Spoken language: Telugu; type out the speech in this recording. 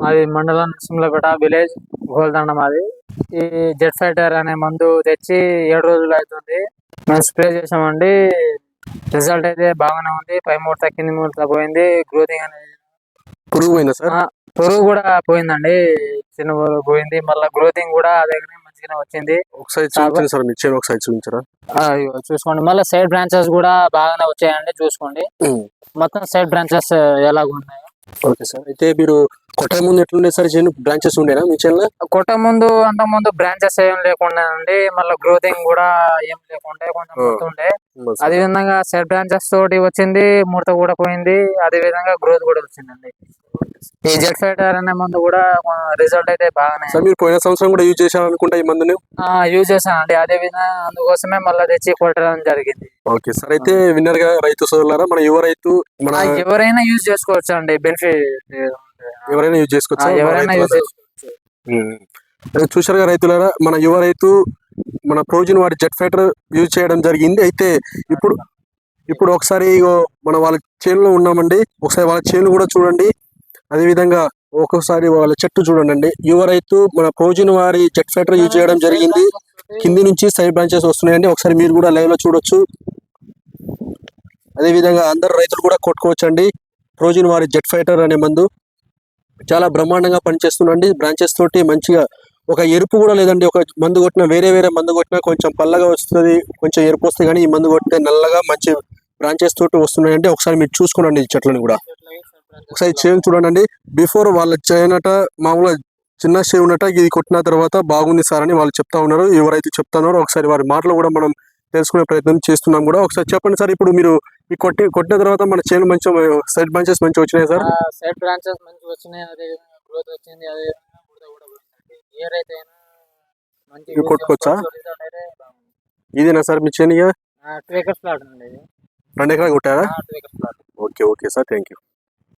మాది మండలం సిమ్లపేట విలేజ్ గోల్దండ మాది. ఈ జెట్ ఫైటర్ అనే మందు తెచ్చి ఏడు రోజులు అవుతుంది మేము స్ప్రే చేసామండి రిజల్ట్ అయితే బాగానే ఉంది. పై ముడత కింది ముడత పోయింది. గ్రోతింగ్ అనేది పురుగు పోయిందా సార్? పురుగు కూడా పోయిందండి. చిన్న పురుగు పోయింది. మళ్ళీ గ్రోతింగ్ కూడా అదే మంచిగానే వచ్చింది. ఒకసారి చూపించండి సార్ మీ చేను ఒకసారి చూపించరా? చూసుకోండి. మళ్ళీ సైడ్ బ్రాంచెస్ కూడా బాగానే వచ్చాయండి. చూసుకోండి. మొత్తం సైడ్ బ్రాంచెస్ ఎలాగ ఉన్నాయో ఓకే సార్. అయితే మీరు కొట్టే ముందు ఎట్లుండే సార్? చేను బ్రాంచెస్ ఉండేనా మీ చేనులో కొట్ట ముందు అంత ముందు బ్రాంచెస్ ఏం లేకుండా అండి మళ్ళీ గ్రోతింగ్ కూడా ఏం లేకుండా కొంచెం. ఉంటుండే అదే విధంగా సెల్ బ్రాంచెస్ తోటి వచ్చింది ముడత కూడా పోయింది అదే విధంగా గ్రోత్ కూడా వచ్చిందండి. ఈ అనే మందు కూడా రిజల్ట్ అయితే బాగానే సార్ మీరు పోయిన సంవత్సరం కూడా యూజ్ చేశారు అనుకుంటా ఈ మందుని? యూజ్ చేశానండి. అదే విధంగా అందుకోసమే మళ్ళీ తెచ్చి కొట్టడం జరిగింది. ఓకే సార్ అయితే విన్నర్గా రైతు సోదరులారా మన యువ రైతు మన ఎవరైనా యూజ్ చేసుకోవచ్చు అండి బెనిఫిట్ ఎవరైనా యూజ్ చేసుకోవచ్చు? ఎవరైనా యూజ్. చేసుకోవచ్చు. చూశారుగా రైతులారా మన యువ రైతు మన ప్రోజిన్ వాడి జెట్ ఫైటర్ యూజ్ చేయడం జరిగింది. అయితే ఇప్పుడు ఇప్పుడు ఒకసారి మన వాళ్ళ చేనులో ఉన్నామండి. ఒకసారి వాళ్ళ చేను కూడా చూడండి. అదే విధంగా ఒక్కొక్కసారి వాళ్ళ చెట్టు చూడండి యువ రైతు మన ప్రోజిన్ వారి జెట్ ఫైటర్ యూజ్ చేయడం జరిగింది. కింది నుంచి సైడ్ బ్రాంచెస్ వస్తున్నాయండి. ఒకసారి మీరు కూడా లైవ్లో చూడొచ్చు. అదే విధంగా అందరు రైతులు కూడా కొట్టుకోవచ్చండి. ప్రోజిన్ వారి జెట్ ఫైటర్ అనే మందు చాలా బ్రహ్మాండంగా పనిచేస్తుందండి. బ్రాంచెస్ తోటి మంచిగా ఒక ఎరుపు కూడా లేదండి. ఒక మందు కొట్టినా వేరే వేరే మందు కొట్టినా కొంచెం పల్లగా వస్తుంది. కొంచెం ఎరుపు వస్తుంది కానీ ఈ మందు కొట్టితే నల్లగా మంచి బ్రాంచెస్ తోటి వస్తున్నాయండి. ఒకసారి మీరు చూసుకోండి ఈ చెట్లను కూడా. ఒకసారి చేను చూడండి బిఫోర్ వాళ్ళ చేయనట మామూలుగా చిన్న చేయి ఉన్నట ఇది కొట్టిన తర్వాత బాగుంది సార్ అని వాళ్ళు చెప్తా ఉన్నారు. ఎవరైతే చెప్తా ఉన్నారో ఒకసారి వారి మాటలు కూడా మనం తెలుసుకునే ప్రయత్నం చేస్తున్నాం కూడా. ఒకసారి చెప్పండి సార్ ఇప్పుడు మీరు ఈ కొట్టి కొట్టిన తర్వాత మన చేను మంచి సైడ్ బ్రాంచెస్ మంచిగా వచ్చినాయి సార్? సైడ్ బ్రాంచెస్ మంచిగా వచ్చినాయి. అదే గ్రోత్ వచ్చింది. అదే రైతు అయినా మంచి ఇది కొట్టుకోవచ్చా? అయితే ఇదేనా సార్ మీ చేను రెండు ఎకరాలు కొట్టారా? Okay okay sir. Thank you.